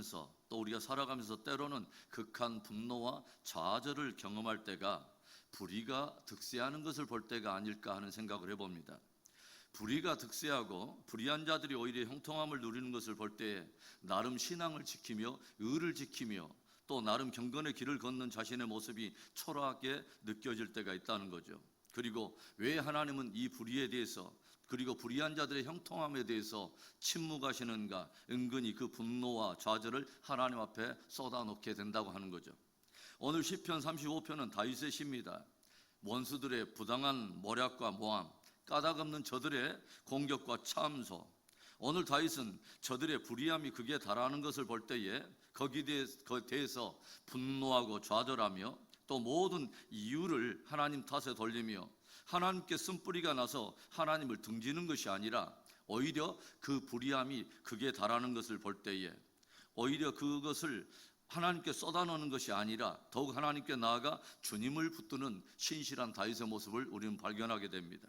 살면서 또 우리가 살아가면서 때로는 극한 분노와 좌절을 경험할 때가 불의가 득세하는 것을 볼 때가 아닐까 하는 생각을 해봅니다. 불의가 득세하고 불의한 자들이 오히려 형통함을 누리는 것을 볼 때에 나름 신앙을 지키며 의를 지키며 또 나름 경건의 길을 걷는 자신의 모습이 초라하게 느껴질 때가 있다는 거죠. 그리고 왜 하나님은 이 불의에 대해서 그리고 불의한 자들의 형통함에 대해서 침묵하시는가 은근히 그 분노와 좌절을 하나님 앞에 쏟아놓게 된다고 하는 거죠. 오늘 시편 35편은 다윗의 시입니다. 원수들의 부당한 모략과 모함, 까닭없는 저들의 공격과 참소. 오늘 다윗은 저들의 불의함이 극에 달하는 것을 볼 때에 거기에 대해서 분노하고 좌절하며 또 모든 이유를 하나님 탓에 돌리며 하나님께 쓴뿌리가 나서 하나님을 등지는 것이 아니라 오히려 그 불의함이 극에 달하는 것을 볼 때에 오히려 그것을 하나님께 쏟아놓는 것이 아니라 더욱 하나님께 나아가 주님을 붙드는 신실한 다윗의 모습을 우리는 발견하게 됩니다.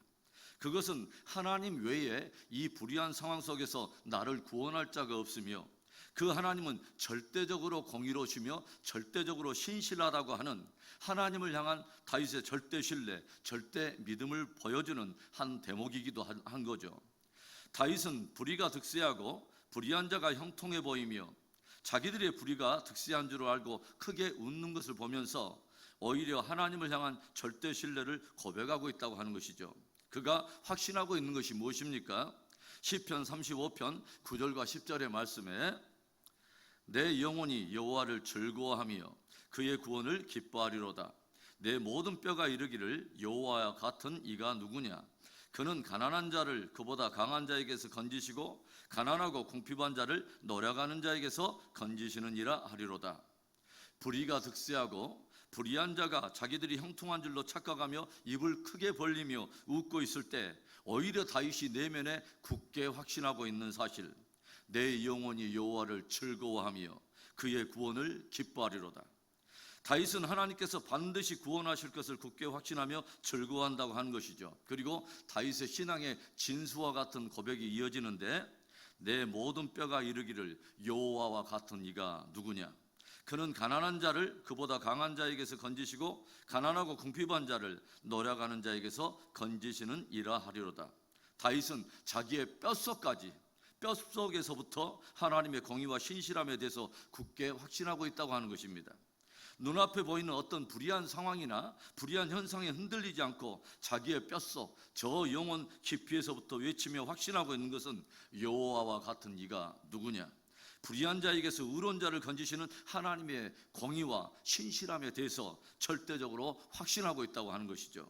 그것은 하나님 외에 이 불의한 상황 속에서 나를 구원할 자가 없으며 그 하나님은 절대적으로 공의로우시며 절대적으로 신실하다고 하는 하나님을 향한 다윗의 절대 신뢰, 절대 믿음을 보여주는 한 대목이기도 한 거죠. 다윗은 불의가 득세하고 불의한 자가 형통해 보이며 자기들의 불의가 득세한 줄 알고 크게 웃는 것을 보면서 오히려 하나님을 향한 절대 신뢰를 고백하고 있다고 하는 것이죠. 그가 확신하고 있는 것이 무엇입니까? 시편 35편 9절과 10절의 말씀에 내 영혼이 여호와를 즐거워하며 그의 구원을 기뻐하리로다. 내 모든 뼈가 이르기를 여호와와 같은 이가 누구냐? 그는 가난한 자를 그보다 강한 자에게서 건지시고 가난하고 궁핍한 자를 노력하는 자에게서 건지시는이라 하리로다. 불의가 득세하고 불의한 자가 자기들이 형통한 줄로 착각하며 입을 크게 벌리며 웃고 있을 때 오히려 다윗이 내면에 굳게 확신하고 있는 사실 내 영혼이 여호와를 즐거워하며 그의 구원을 기뻐하리로다. 다윗은 하나님께서 반드시 구원하실 것을 굳게 확신하며 즐거워한다고 하는 것이죠. 그리고 다윗의 신앙의 진수와 같은 고백이 이어지는데 내 모든 뼈가 이르기를 여호와와 같은 이가 누구냐? 그는 가난한 자를 그보다 강한 자에게서 건지시고 가난하고 궁핍한 자를 노력하는 자에게서 건지시는 이라 하리로다. 다윗은 자기의 뼛속까지 뼛속에서부터 하나님의 공의와 신실함에 대해서 굳게 확신하고 있다고 하는 것입니다. 눈앞에 보이는 어떤 불의한 상황이나 불의한 현상에 흔들리지 않고 자기의 뼛속 저 영혼 깊이에서부터 외치며 확신하고 있는 것은 여호와와 같은 이가 누구냐? 불의한 자에게서 의로운 자를 건지시는 하나님의 공의와 신실함에 대해서 절대적으로 확신하고 있다고 하는 것이죠.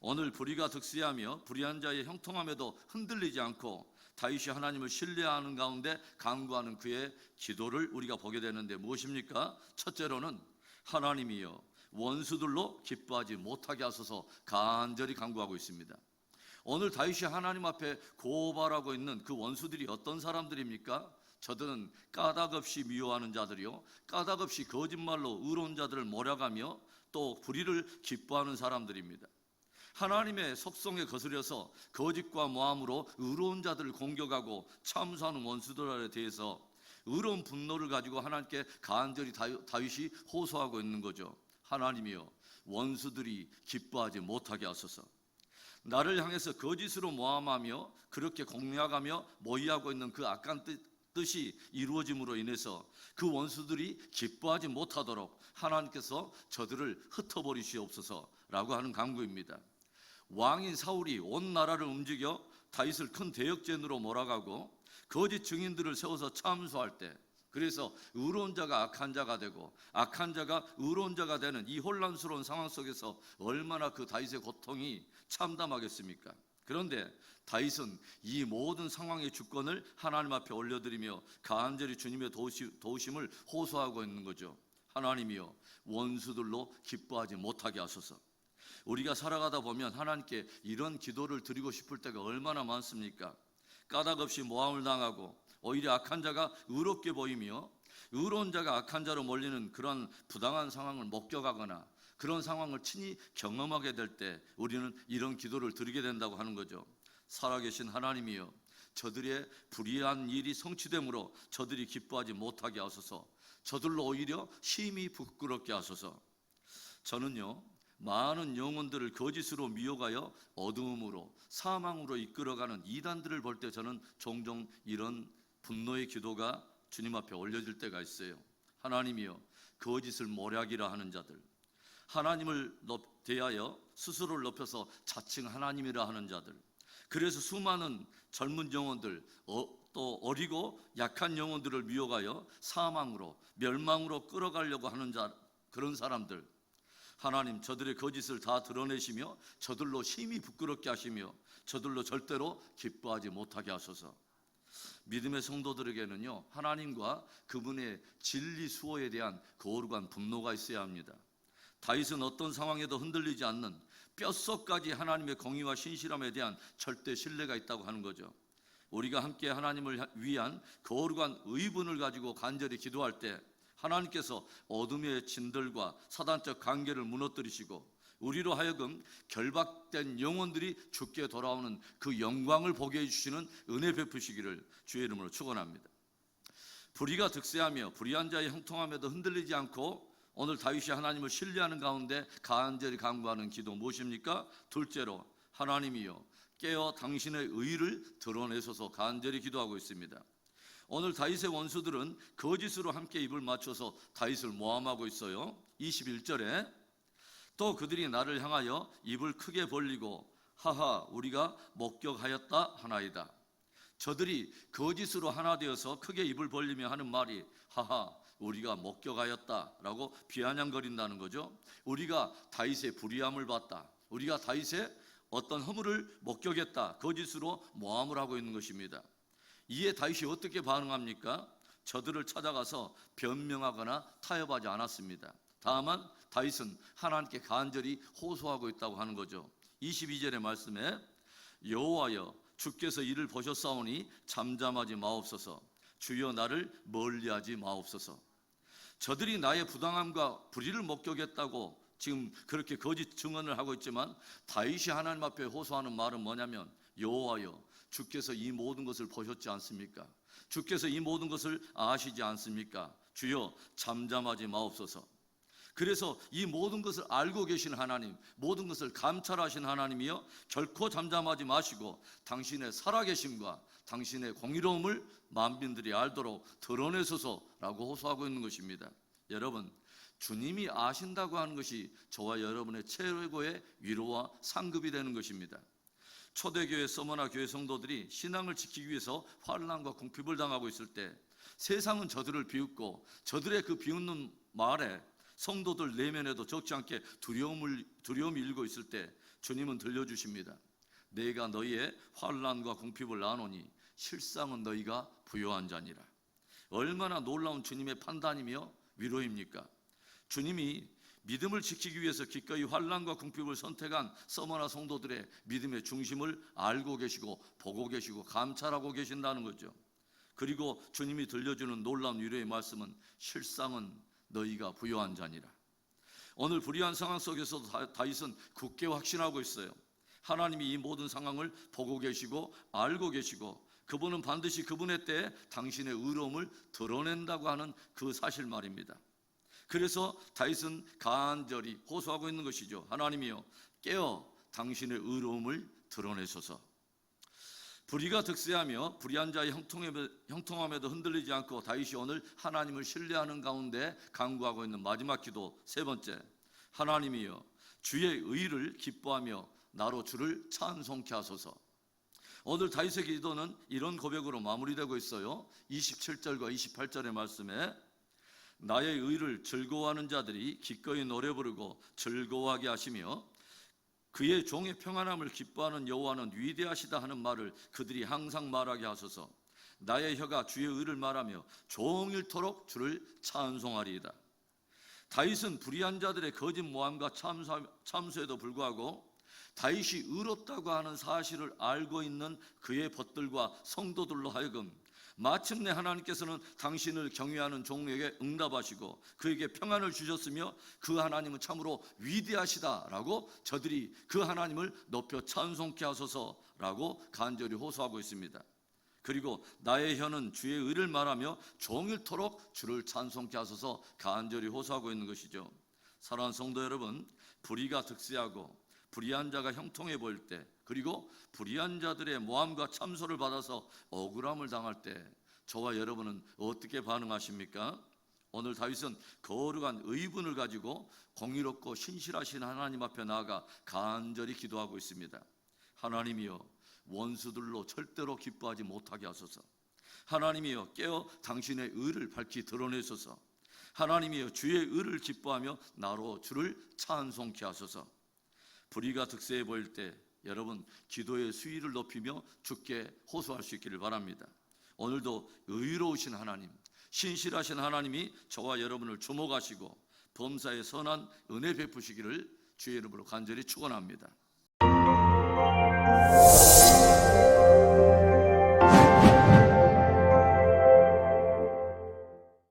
오늘 불의가 득세하며 불의한 자의 형통함에도 흔들리지 않고 다윗이 하나님을 신뢰하는 가운데 강구하는 그의 기도를 우리가 보게 되는데 무엇입니까? 첫째로는 하나님이여 원수들로 기뻐하지 못하게 하소서 간절히 간구하고 있습니다. 오늘 다윗이 하나님 앞에 고발하고 있는 그 원수들이 어떤 사람들입니까? 저들은 까닭 없이 미워하는 자들이요 까닭 없이 거짓말로 의로운 자들을 몰아가며 또 불의를 기뻐하는 사람들입니다. 하나님의 속성에 거스려서 거짓과 모함으로 의로운 자들을 공격하고 참수하는 원수들에 대해서 의로운 분노를 가지고 하나님께 간절히 다윗이 호소하고 있는 거죠. 하나님이여 원수들이 기뻐하지 못하게 하소서. 나를 향해서 거짓으로 모함하며 그렇게 공략하며 모의하고 있는 그 악한 뜻이 이루어짐으로 인해서 그 원수들이 기뻐하지 못하도록 하나님께서 저들을 흩어버리시옵소서라고 하는 강구입니다. 왕인 사울이 온 나라를 움직여 다윗을 큰 대역전으로 몰아가고 거짓 증인들을 세워서 참수할 때 그래서 의로운 자가 악한 자가 되고 악한 자가 의로운 자가 되는 이 혼란스러운 상황 속에서 얼마나 그 다윗의 고통이 참담하겠습니까? 그런데 다윗은 이 모든 상황의 주권을 하나님 앞에 올려드리며 간절히 주님의 도우심을 호소하고 있는 거죠. 하나님이여 원수들로 기뻐하지 못하게 하소서. 우리가 살아가다 보면 하나님께 이런 기도를 드리고 싶을 때가 얼마나 많습니까? 까닭 없이 모함을 당하고 오히려 악한 자가 의롭게 보이며 의로운 자가 악한 자로 몰리는 그런 부당한 상황을 목격하거나 그런 상황을 친히 경험하게 될 때 우리는 이런 기도를 드리게 된다고 하는 거죠. 살아계신 하나님이여 저들의 불의한 일이 성취되므로 저들이 기뻐하지 못하게 하소서. 저들로 오히려 심히 부끄럽게 하소서. 저는요 많은 영혼들을 거짓으로 미혹하여 어두움으로 사망으로 이끌어가는 이단들을 볼 때 저는 종종 이런 분노의 기도가 주님 앞에 올려질 때가 있어요. 하나님이여 거짓을 모략이라 하는 자들, 하나님을 높- 대하여 스스로를 높여서 자칭 하나님이라 하는 자들. 그래서 수많은 젊은 영혼들, 어, 또 어리고 약한 영혼들을 미혹하여 사망으로 멸망으로 끌어가려고 하는 자 그런 사람들. 하나님 저들의 거짓을 다 드러내시며 저들로 심히 부끄럽게 하시며 저들로 절대로 기뻐하지 못하게 하소서. 믿음의 성도들에게는요 하나님과 그분의 진리 수호에 대한 거룩한 분노가 있어야 합니다. 다윗은 어떤 상황에도 흔들리지 않는 뼛속까지 하나님의 공의와 신실함에 대한 절대 신뢰가 있다고 하는 거죠. 우리가 함께 하나님을 위한 거룩한 의분을 가지고 간절히 기도할 때 하나님께서 어둠의 진들과 사단적 관계를 무너뜨리시고 우리로 하여금 결박된 영혼들이 죽게 돌아오는 그 영광을 보게 해주시는 은혜 베푸시기를 주의 이름으로 축원합니다. 불의가 득세하며 불의한 자의 형통함에도 흔들리지 않고 오늘 다윗이 하나님을 신뢰하는 가운데 간절히 간구하는 기도 무엇입니까? 둘째로 하나님이여 깨어 당신의 의를 드러내소서 간절히 기도하고 있습니다. 오늘 다윗의 원수들은 거짓으로 함께 입을 맞춰서 다윗을 모함하고 있어요. 21절에 또 그들이 나를 향하여 입을 크게 벌리고 하하 우리가 목격하였다 하나이다. 저들이 거짓으로 하나 되어서 크게 입을 벌리며 하는 말이 하하 우리가 목격하였다라고 비아냥거린다는 거죠. 우리가 다윗의 불의함을 봤다. 우리가 다윗의 어떤 허물을 목격했다. 거짓으로 모함을 하고 있는 것입니다. 이에 다윗이 어떻게 반응합니까? 저들을 찾아가서 변명하거나 타협하지 않았습니다. 다만 다윗은 하나님께 간절히 호소하고 있다고 하는 거죠. 22절의 말씀에 여호와여 주께서 이를 보셨사오니 잠잠하지 마옵소서 주여 나를 멀리하지 마옵소서 저들이 나의 부당함과 불의를 목격했다고 지금 그렇게 거짓 증언을 하고 있지만 다윗이 하나님 앞에 호소하는 말은 뭐냐면 여호와여 주께서 이 모든 것을 보셨지 않습니까? 주께서 이 모든 것을 아시지 않습니까? 주여 잠잠하지 마옵소서. 그래서 이 모든 것을 알고 계신 하나님, 모든 것을 감찰하신 하나님이여 결코 잠잠하지 마시고 당신의 살아계심과 당신의 공의로움을 만민들이 알도록 드러내소서라고 호소하고 있는 것입니다. 여러분, 주님이 아신다고 하는 것이 저와 여러분의 최고의 위로와 상급이 되는 것입니다. 초대교회 서머나 교회 성도들이 신앙을 지키기 위해서 환란과 궁핍을 당하고 있을 때 세상은 저들을 비웃고 저들의 그 비웃는 말에 성도들 내면에도 적지 않게 두려움을 두려움이 일고 있을 때 주님은 들려주십니다. 내가 너희의 환란과 궁핍을 나누니 실상은 너희가 부요한 자니라. 얼마나 놀라운 주님의 판단이며 위로입니까? 주님이 믿음을 지키기 위해서 기꺼이 환란과 궁핍을 선택한 서머나 성도들의 믿음의 중심을 알고 계시고 보고 계시고 감찰하고 계신다는 거죠. 그리고 주님이 들려주는 놀라운 위로의 말씀은 실상은 너희가 부요한 자니라. 오늘 불의한 상황 속에서도 다- 다윗은 굳게 확신하고 있어요. 하나님이 이 모든 상황을 보고 계시고 알고 계시고 그분은 반드시 그분의 때에 당신의 의로움을 드러낸다고 하는 그 사실 말입니다. 그래서 다윗은 간절히 호소하고 있는 것이죠. 하나님이여 깨어 당신의 의로움을 드러내소서. 불의가 득세하며 불의한 자의 형통함에- 형통함에도 흔들리지 않고 다윗이 오늘 하나님을 신뢰하는 가운데 간구하고 있는 마지막 기도 세 번째 하나님이여 주의 의를 기뻐하며 나로 주를 찬송케 하소서. 오늘 다윗의 기도는 이런 고백으로 마무리되고 있어요. 27절과 28절의 말씀에 나의 의를 즐거워하는 자들이 기꺼이 노래 부르고 즐거워하게 하시며 그의 종의 평안함을 기뻐하는 여호와는 위대하시다 하는 말을 그들이 항상 말하게 하소서. 나의 혀가 주의 의를 말하며 종일토록 주를 찬송하리이다. 다윗은 불의한 자들의 거짓 모함과 참수, 참수에도 불구하고 다윗이 의롭다고 하는 사실을 알고 있는 그의 벗들과 성도들로 하여금 마침내 하나님께서는 당신을 경외하는 종에게 응답하시고 그에게 평안을 주셨으며 그 하나님은 참으로 위대하시다라고 저들이 그 하나님을 높여 찬송케 하소서라고 간절히 호소하고 있습니다. 그리고 나의 혀는 주의 의를 말하며 종일토록 주를 찬송케 하소서 간절히 호소하고 있는 것이죠. 사랑하는 성도 여러분, 불의가 득세하고 불의한 자가 형통해 보일 때 그리고 불의한 자들의 모함과 참소를 받아서 억울함을 당할 때 저와 여러분은 어떻게 반응하십니까? 오늘 다윗은 거룩한 의분을 가지고 공의롭고 신실하신 하나님 앞에 나아가 간절히 기도하고 있습니다. 하나님이여 원수들로 절대로 기뻐하지 못하게 하소서. 하나님이여 깨어 당신의 의를 밝히 드러내소서. 하나님이여 주의 의를 기뻐하며 나로 주를 찬송케 하소서. 불의가 득세해 보일 때 여러분 기도의 수위를 높이며 주께 호소할 수 있기를 바랍니다. 오늘도 의로우신 하나님, 신실하신 하나님이 저와 여러분을 주목하시고 범사에 선한 은혜 베푸시기를 주의 이름으로 간절히 축원합니다.